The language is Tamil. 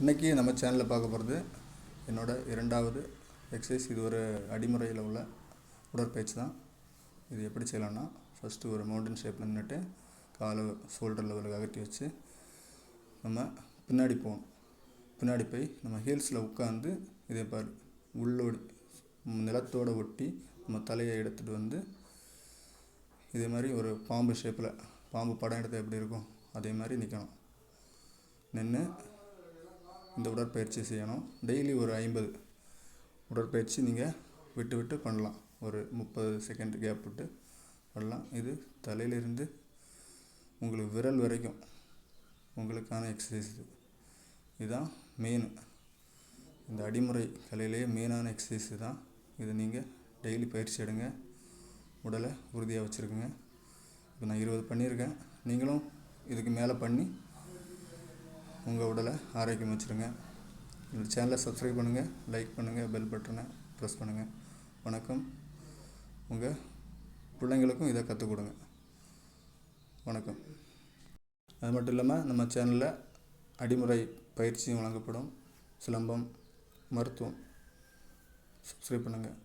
இன்றைக்கி நம்ம சேனலில் பார்க்க போகிறது என்னோட இரண்டாவது எக்ஸசைஸ் இது ஒரு அடிமுறையில் உள்ள உடற்பயிற்சி தான். இது எப்படி செய்யலாம்னா ஃபஸ்ட்டு ஒரு மவுண்டன் ஷேப்பில் நின்றுட்டு காலை ஷோல்டர் லெவலுக்கு அகட்டி வச்சு நம்ம பின்னாடி போகணும். பின்னாடி போய் நம்ம ஹீல்ஸில் உட்காந்து இதே பாரு உள்ளோடி நிலத்தோட ஒட்டி நம்ம தலையை எடுத்துகிட்டு வந்து இதே மாதிரி ஒரு பாம்பு ஷேப்பில் பாம்பு படம் எடுத்தால் எப்படி இருக்கும்? அதே மாதிரி நிற்கணும் நின்று இந்த உடற்பயிற்சி செய்யணும். டெய்லி ஒரு ஐம்பது உடற்பயிற்சி நீங்கள் விட்டு விட்டு பண்ணலாம். ஒரு முப்பது செகண்ட் கேப் விட்டு பண்ணலாம். இது தலையிலிருந்து உங்களுக்கு விரல் வரைக்கும் உங்களுக்கான எக்ஸசைஸ் இது. இதுதான் மெயின் இந்த அடிமுறை கலையிலேயே மெயினான எக்ஸசைஸ் தான். இதை நீங்கள் டெய்லி பயிற்சி எடுங்க. உடலை உறுதியாக வச்சுருக்குங்க. இப்போ நான் இருபது பண்ணியிருக்கேன். நீங்களும் இதுக்கு மேலே பண்ணி உங்கள் உடலை ஆரோக்கியம் வச்சுருங்க. இந்த சேனலை சப்ஸ்கிரைப் பண்ணுங்கள் லைக் பண்ணுங்கள் பெல் பட்டனை ப்ரெஸ் பண்ணுங்கள் வணக்கம். உங்கள் பிள்ளைங்களுக்கும் இதை கற்றுக் கொடுங்க. வணக்கம். அது மட்டும் இல்லாமல் நம்ம சேனலில் அடிமுறை பயிற்சியும் வழங்கப்படும். சிலம்பம் மருத்துவம். சப்ஸ்கிரைப் பண்ணுங்கள்